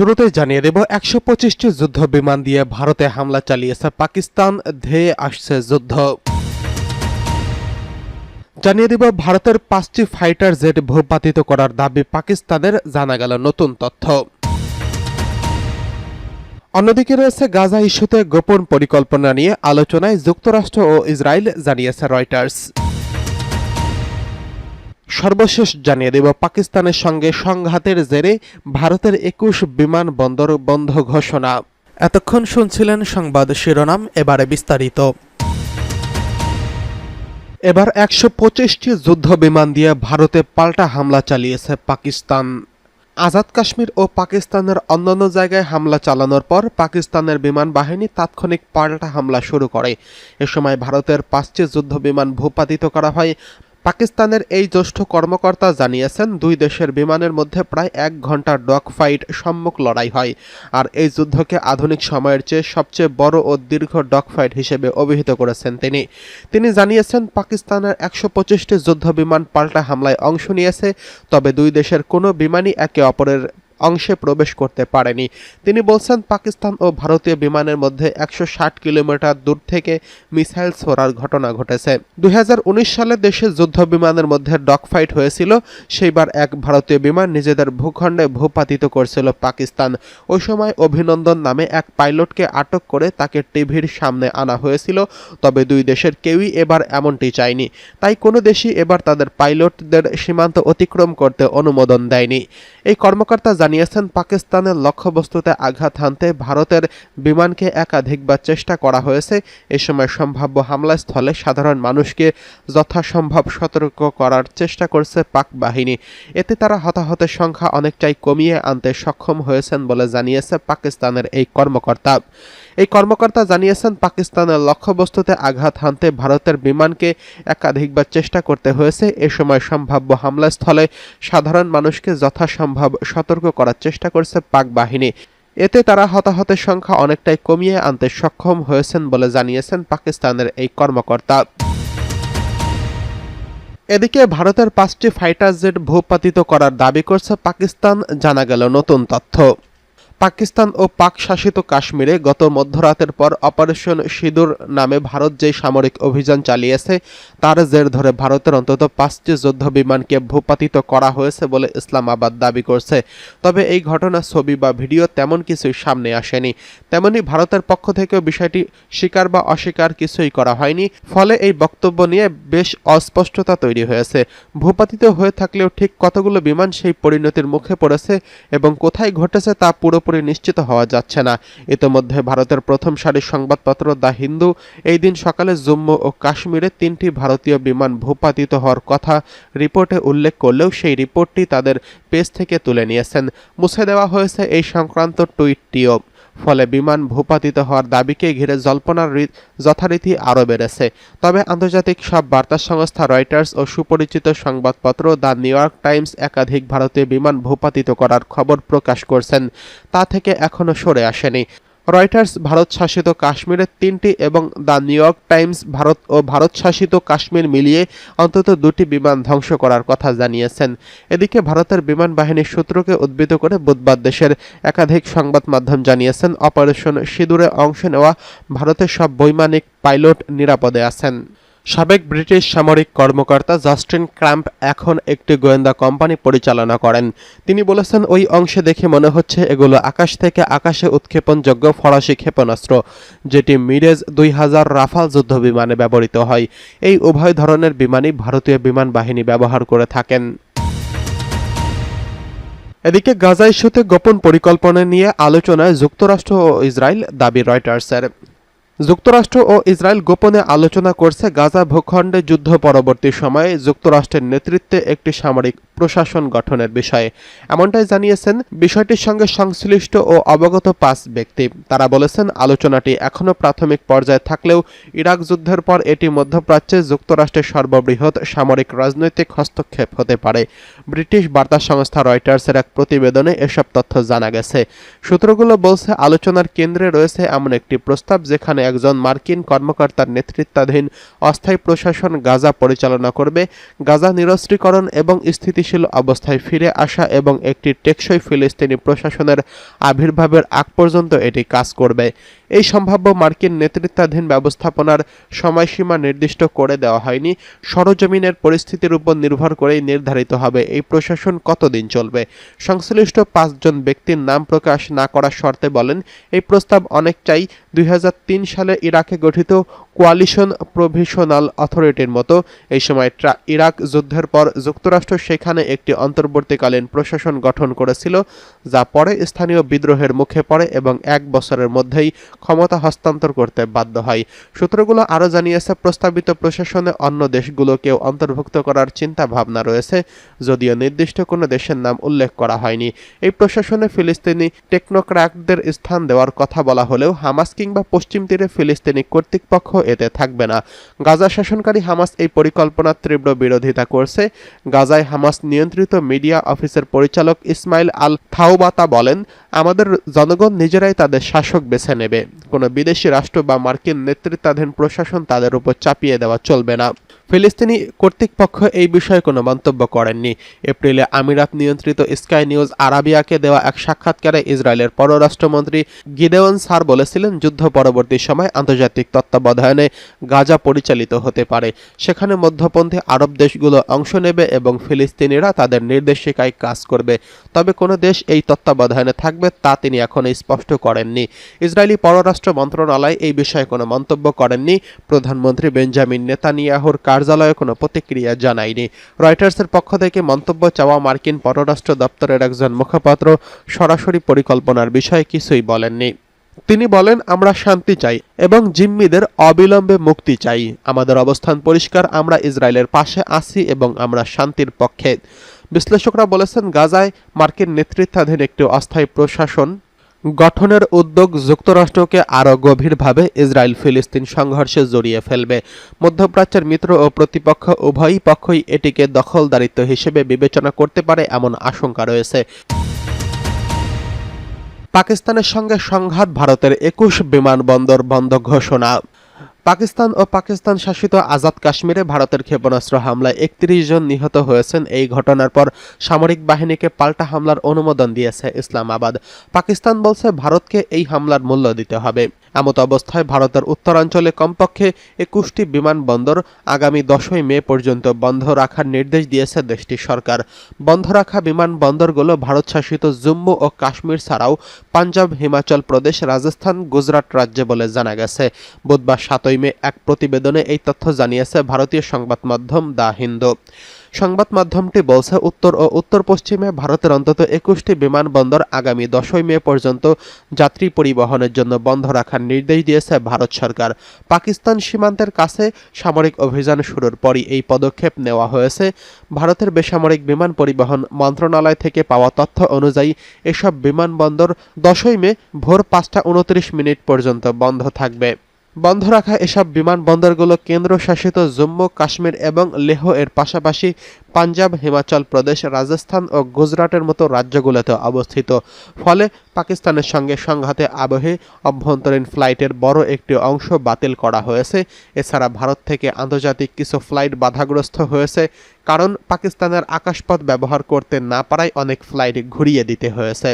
শুরুতে জানিয়ে দেব, একশো পঁচিশটি যুদ্ধ বিমান দিয়ে ভারতে হামলা চালিয়েছে পাকিস্তান, ধেয়ে আসছে যুদ্ধ। জানিয়ে দিব, ভারতের পাঁচটি ফাইটার জেট ভূপাতিত করার দাবি পাকিস্তানের, জানা গেল নতুন তথ্য। অন্যদিকে রয়েছে গাজা ইস্যুতে গোপন পরিকল্পনা নিয়ে আলোচনায় যুক্তরাষ্ট্র ও ইসরায়েল, জানিয়েছে রয়টার্স। সর্বশেষ জানিয়ে দেব, পাকিস্তানের সঙ্গে সংঘাতের জেরে ভারতের একুশ বিমান বন্দর বন্ধ ঘোষণা। এতক্ষণ শুনছিলেন সংবাদ শিরোনাম, এবারে বিস্তারিত। এবার একশো পঁচিশটি যুদ্ধ বিমান দিয়ে ভারতে পাল্টা হামলা চালিয়েছে পাকিস্তান। আজাদ কাশ্মীর ও পাকিস্তানের অন্যান্য জায়গায় হামলা চালানোর পর পাকিস্তানের বিমান বাহিনী তাৎক্ষণিক পাল্টা হামলা শুরু করে। এ সময় ভারতের পাঁচটি যুদ্ধ বিমান ভূপাতিত করা হয় পাকিস্তানের এই জ্যেষ্ঠ কর্মকর্তা জানিয়েছেন, দুই দেশের বিমানের মধ্যে প্রায় এক ঘণ্টা ডগ ফাইট সম্মুখ লড়াই হয়। আর এই যুদ্ধকে আধুনিক সময়ের চেয়ে সবচেয়ে বড় ও দীর্ঘ ডগ ফাইট হিসেবে অভিহিত করেছেন তিনি। তিনি জানিয়েছেন, পাকিস্তানের একশো পঁচিশটি যুদ্ধ বিমান পাল্টা হামলায় অংশ নিয়েছে, তবে দুই দেশের কোনো বিমানই একে অপরের অংশে প্রবেশ করতে পারেনি। তিনি বলছেন, পাকিস্তান ও ভারতীয় বিমানের মধ্যে একশো ষাট কিলোমিটার দূর থেকে মিসাইল ছোড়ার ঘটনা ঘটেছে। দুই সালে দেশে যুদ্ধ বিমানের মধ্যে ডগ ফাইট হয়েছিল। সেইবার এক ভারতীয় বিমান নিজেদের ভূখণ্ডে ভূপাতিত করছিল পাকিস্তান। ওই সময় অভিনন্দন নামে এক পাইলটকে আটক করে তাকে টিভির সামনে আনা হয়েছিল। তবে দুই দেশের কেউই এবার এমনটি চায়নি। তাই কোনো দেশই এবার তাদের পাইলটদের সীমান্ত অতিক্রম করতে অনুমোদন দেয়নি। এই কর্মকর্তা জানিয়েছেন, পাকিস্তানের লক্ষ্যবস্তুতে আঘাত হানতে ভারতের বিমানকে একাধিকবার চেষ্টা করা হয়েছে। এ সময় সম্ভাব্য হামলাস্থলে সাধারণ মানুষকে যথাসম্ভব সতর্ক করার চেষ্টা করছে পাক বাহিনী। এতে তারা হতাহতের সংখ্যা অনেকটাই কমিয়ে আনতে সক্ষম হয়েছেন বলে জানিয়েছে পাকিস্তানের এই কর্মকর্তা। এই কর্মকর্তা জানিয়েছেন, পাকিস্তানের লক্ষ্যবস্তুতে আঘাত হানতে ভারতের বিমানকে একাধিকবার চেষ্টা করতে হয়েছে। এ সময় সম্ভাব্য হামলাস্থলে সাধারণ মানুষকে যথাসম্ভব সতর্ক করার চেষ্টা করছে পাক বাহিনী। এতে তারা হতাহতের সংখ্যা অনেকটাই কমিয়ে আনতে সক্ষম হয়েছেন বলে জানিয়েছেন পাকিস্তানের এই কর্মকর্তা। এদিকে ভারতের পাঁচটি ফাইটার জেট ভূপাতিত করার দাবি করছে পাকিস্তান। জানা গেল নতুন তথ্য। পাকিস্তান ও পাক শাসিত কাশ্মীরে গত মধ্যরাতের পর অপারেশন সিঁদুর নামে ভারত যে সামরিক অভিযান চালিয়েছে, তার জের ধরে ভারতের অন্তত পাঁচটি যুদ্ধ বিমানকে ভূপাতিত করা হয়েছে বলে ইসলামাবাদ দাবি করছে। তবে এই ঘটনা ছবি বা ভিডিও তেমন কিছুই সামনে আসেনি। তেমনি ভারতের পক্ষ থেকেও বিষয়টি স্বীকার বা অস্বীকার কিছুই করা হয়নি। ফলে এই বক্তব্য নিয়ে বেশ অস্পষ্টতা তৈরি হয়েছে। ভূপাতিত হয়ে থাকলেও ঠিক কতগুলো বিমান সেই পরিণতির মুখে পড়েছে এবং কোথায় ঘটেছে তা পুরোপুরি নিশ্চিত হওয়া যাচ্ছে না। ইতোমধ্যে ভারতের প্রথম সারির সংবাদপত্র দ্য হিন্দু এই দিন সকালে জম্মু ও কাশ্মীরে তিনটি ভারতীয় বিমান ভূপাতিত হওয়ার কথা রিপোর্টে উল্লেখ করলেও সেই রিপোর্টটি তাদের পেজ থেকে তুলে নিয়েছেন। মুছে দেওয়া হয়েছে এই সংক্রান্ত টুইটটিও। ফলে বিমান ভূপাতিত হওয়ার দাবিকে ঘিরে জল্পনার যথারীতি আরও বেড়েছে। তবে আন্তর্জাতিক সব বার্তা সংস্থা রয়টার্স ও সুপরিচিত সংবাদপত্র দ্য নিউ ইয়র্ক টাইমস একাধিক ভারতীয় বিমান ভূপাতিত করার খবর প্রকাশ করছেন। তা থেকে এখনও সরে আসেনি। রয়টার্স ভারত শাসিত কাশ্মীরের তিনটি এবং the New York Times Bharat ও ভারত শাসিত কাশ্মীর মিলিয়ে অন্তত দুটি বিমান ধ্বংস করার কথা জানিয়েছেন। এদিকে ভারতের বিমান বাহিনীর সূত্রকে উদ্বৃত করে বুধবার দেশের একাধিক সংবাদ মাধ্যম জানিয়েছেন, অপারেশন সিঁদুরে অংশ নেওয়া ভারতের সব বৈমানিক পাইলট নিরাপদে আছেন। সাবেক ব্রিটিশ সামরিক কর্মকর্তা জাস্টিন ক্র্যাম্প এখন একটি গোয়েন্দা কোম্পানি পরিচালনা করেন। তিনি বলেছেন, ওই অংশে দেখে মনে হচ্ছে এগুলো আকাশ থেকে আকাশে উৎক্ষেপণযোগ্য ফরাসি ক্ষেপণাস্ত্র, যেটি মিরেজ দুই হাজার রাফাল যুদ্ধ বিমানে ব্যবহৃত হয়। এই উভয় ধরনের বিমানই ভারতীয় বিমান বাহিনী ব্যবহার করে থাকেন। এদিকে গাজা ইস্যুতে গোপন পরিকল্পনা নিয়ে আলোচনায় যুক্তরাষ্ট্র ও ইসরায়েল দাবি রয়টার্সের। যুক্তরাষ্ট্র ও ইসরায়েল গোপনে আলোচনা করছে গাজা ভূখণ্ডে যুদ্ধ পরবর্তী সময়ে যুক্তরাষ্ট্রের নেতৃত্বে একটি সামরিক প্রশাসন গঠনের বিষয়ে। এমনটাই জানিয়েছেন বিষয়টির সঙ্গে সংশ্লিষ্ট ও অবগত পাঁচ ব্যক্তি। তারা বলেছেন, আলোচনাটি এখনও প্রাথমিক পর্যায়ে থাকলেও ইরাক যুদ্ধের পর এটি মধ্যপ্রাচ্যে যুক্তরাষ্ট্রের সর্ববৃহৎ সামরিক রাজনৈতিক হস্তক্ষেপ হতে পারে। ব্রিটিশ বার্তা সংস্থা রয়টার্সের এক প্রতিবেদনে এসব তথ্য জানা গেছে। সূত্রগুলো বলছে, আলোচনার কেন্দ্রে রয়েছে এমন একটি প্রস্তাব যেখানে একজন মার্কিন কর্মকর্তার নেতৃত্বাধীন অস্থায়ী প্রশাসন গাজা পরিচালনা করবে। গাজা নিরস্ত্রীকরণ এবং স্থিতিশীল অবস্থায় ফিরে আসা এবং একটি টেকসই ফিলিস্তিনি প্রশাসনের আবির্ভাবের আগ পর্যন্ত এটি কাজ করবে। এই সম্ভাব্য মার্কিন নেতৃত্বাধীন ব্যবস্থাপনার সময়সীমা নির্দিষ্ট করে দেওয়া হয়নি। সরজমিনের পরিস্থিতির উপর নির্ভর করেই নির্ধারিত হবে এই প্রশাসন কতদিন চলবে। সংশ্লিষ্ট পাঁচজন ব্যক্তির নাম প্রকাশ না করার শর্তে বলেন, এই প্রস্তাব অনেকটাই দুই হাজার তিন সালে ইরাকে গঠিত কোয়ালিশন প্রভিশনাল অথরিটির মতো। এই সময় ইরাক যুদ্ধের পর যুক্তরাষ্ট্র সেখানে একটি অন্তর্বর্তীকালীন প্রশাসন গঠন করেছিল, যা পরে স্থানীয় বিদ্রোহের মুখে পড়ে এবং এক বছরের মধ্যেই ক্ষমতা হস্তান্তর করতে বাধ্য হয়। সূত্রগুলো আরও জানিয়েছে, প্রস্তাবিত প্রশাসনে অন্য দেশগুলোকেও অন্তর্ভুক্ত করার চিন্তা ভাবনা রয়েছে, যদিও নির্দিষ্ট কোনো দেশের নাম উল্লেখ করা হয়নি। এই প্রশাসনে ফিলিস্তিনি টেকনোক্র্যাটদের স্থান দেওয়ার কথা বলা হলেও হামাস কিংবা পশ্চিম তীরে ফিলিস্তিনি কর্তৃপক্ষ এতে থাকবে না। গাজা শাসনকারী হামাস এই পরিকল্পনার তীব্র বিরোধিতা করছে। গাজায় হামাস নিয়ন্ত্রিত মিডিয়া অফিসের পরিচালক ইসমাইল আল থাউবাতা বলেন, আমাদের জনগণ নিজেরাই তাদের শাসক বেছে নেবে। কোনো বিদেশি রাষ্ট্র বা মার্কিন নেতৃত্বাধীন প্রশাসন তাদের উপর চাপিয়ে দেওয়া চলবে না। ফিলিস্তিনি কর্তৃপক্ষ এই বিষয়ে কোনো মন্তব্য করেননি। এপ্রিলে আমিরাত নিয়ন্ত্রিত স্কাই নিউজ আরাবিয়াকে দেওয়া এক সাক্ষাৎকারে ইসরায়েলের পররাষ্ট্রমন্ত্রী গিদেওয়ান সার বলেছিলেন, যুদ্ধ পরবর্তী সময় আন্তর্জাতিক তত্ত্বাবধানে গাজা পরিচালিত হতে পারে। সেখানে মধ্যপন্থী আরব দেশগুলো অংশ নেবে এবং ফিলিস্তিনিরা তাদের নির্দেশিকায় কাজ করবে। তবে কোনো দেশ এই তত্ত্বাবধানে থাকবে তা তিনি এখনও স্পষ্ট করেননি। ইসরায়েলি পররাষ্ট্র মন্ত্রণালয় এই বিষয়ে কোনো মন্তব্য করেননি। প্রধানমন্ত্রী বেঞ্জামিন নেতানিয়াহুর কার্যালয়ে কোনো প্রতিক্রিয়া জানায়নি। রয়টার্সের পক্ষ থেকে মন্তব্য চাওয়া মার্কিন পররাষ্ট্র দপ্তরের একজন মুখপাত্র সরাসরি পরিকল্পনার বিষয়ে কিছুই বলেননি। তিনি বলেন, আমরা শান্তি চাই এবং জিম্মিদের অবিলম্বে মুক্তি চাই। আমাদের অবস্থান পরিষ্কার, আমরা ইসরায়েলের পাশে আছি এবং আমরা শান্তির পক্ষে। বিশ্লেষকরা বলেছেন, গাজায় মার্কিন নেতৃত্বাধীন একটি অস্থায়ী প্রশাসন গঠনের উদ্যোগ যুক্তরাষ্ট্রকে আরও গভীরভাবে ইসরায়েল ফিলিস্তিন সংঘর্ষে জড়িয়ে ফেলবে। মধ্যপ্রাচ্যের মিত্র ও প্রতিপক্ষ উভয়ই পক্ষই এটিকে দখলদারিত্ব হিসেবে বিবেচনা করতে পারে এমন আশঙ্কা রয়েছে। পাকিস্তানের সঙ্গে সংঘাত ভারতের একুশ বিমানবন্দর বন্ধ ঘোষণা। পাকিস্তান ও পাকিস্তান শাসিত আজাদ কাশ্মীরে ভারতের ক্ষেপণাস্ত্র হামলায় একত্রিশ জন নিহত হয়েছেন। এই ঘটনার পর সামরিক বাহিনীকে পাল্টা হামলার অনুমোদন দিয়েছে ইসলামাবাদ। পাকিস্তান বলছে, ভারতকে এই হামলার মূল্য দিতে হবে। এমত অবস্থায় ভারতের উত্তরাঞ্চলে কমপক্ষে একুশটি বিমানবন্দর আগামী দশই মে পর্যন্ত বন্ধ রাখার নির্দেশ দিয়েছে দেশটির সরকার। বন্ধ রাখা বিমানবন্দরগুলো ভারত শাসিত জম্মু ও কাশ্মীর ছাড়াও পাঞ্জাব, হিমাচল প্রদেশ, রাজস্থান, গুজরাট রাজ্যে বলে জানা গেছে। বুধবার সাতই মে এক প্রতিবেদনে এই তথ্য জানিয়েছে ভারতীয় সংবাদ মাধ্যম দ্য হিন্দু। সংবাদ মাধ্যমটি বলছে, উত্তর ও উত্তর পশ্চিমে ভারতের অন্তত একুশটি বিমানবন্দর আগামী দশই মে পর্যন্ত যাত্রী পরিবহনের জন্য বন্ধ রাখার নির্দেশ দিয়েছে ভারত সরকার। পাকিস্তান সীমান্তের কাছে সামরিক অভিযান শুরুর পরই এই পদক্ষেপ নেওয়া হয়েছে। ভারতের বেসামরিক বিমান পরিবহন মন্ত্রণালয় থেকে পাওয়া তথ্য অনুযায়ী, এসব বিমানবন্দর দশই মে ভোর পাঁচটা উনত্রিশ মিনিট পর্যন্ত বন্ধ থাকবে। বন্ধ রাখা এসব বিমানবন্দরগুলো কেন্দ্রশাসিত জম্মু, কাশ্মীর এবং লেহ এর পাশাপাশি পাঞ্জাব, হিমাচল প্রদেশ, রাজস্থান ও গুজরাটের মতো রাজ্যগুলোতে অবস্থিত। ফলে পাকিস্তানের সঙ্গে সংঘাতে আবহে অভ্যন্তরীণ ফ্লাইটের বড় একটি অংশ বাতিল করা হয়েছে। এছাড়া ভারত থেকে আন্তর্জাতিক কিছু ফ্লাইট বাধাগ্রস্ত হয়েছে, কারণ পাকিস্তানের আকাশপথ ব্যবহার করতে না পারায় অনেক ফ্লাইট ঘুরিয়ে দিতে হয়েছে।